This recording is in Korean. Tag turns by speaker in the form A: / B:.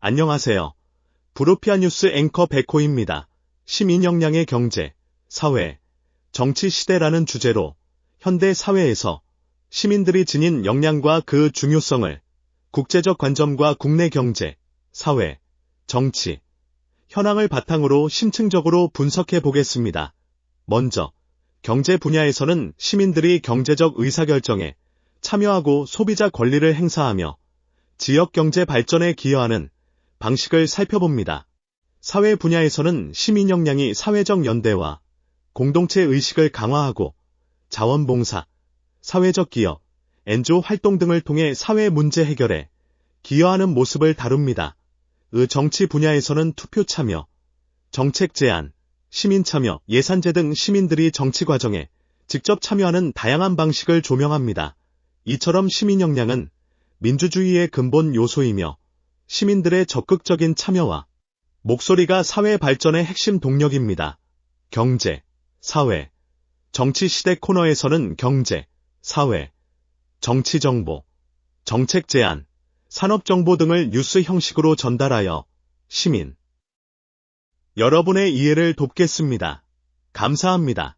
A: 안녕하세요. 브로피아 뉴스 앵커 백호입니다. 시민 역량의 경제, 사회, 정치 시대라는 주제로 현대 사회에서 시민들이 지닌 역량과 그 중요성을 국제적 관점과 국내 경제, 사회, 정치, 현황을 바탕으로 심층적으로 분석해 보겠습니다. 먼저, 경제 분야에서는 시민들이 경제적 의사결정에 참여하고 소비자 권리를 행사하며 지역 경제 발전에 기여하는 방식을 살펴봅니다. 사회 분야에서는 시민 역량이 사회적 연대와 공동체 의식을 강화하고 자원봉사, 사회적 기업, 엔조 활동 등을 통해 사회 문제 해결에 기여하는 모습을 다룹니다. 의 정치 분야에서는 투표 참여, 정책 제안, 시민 참여, 예산제 등 시민들이 정치 과정에 직접 참여하는 다양한 방식을 조명합니다. 이처럼 시민 역량은 민주주의의 근본 요소이며 시민들의 적극적인 참여와 목소리가 사회 발전의 핵심 동력입니다. 경제, 사회, 정치 시대 코너에서는 경제, 사회, 정치 정보, 정책 제안, 산업 정보 등을 뉴스 형식으로 전달하여 시민, 여러분의 이해를 돕겠습니다. 감사합니다.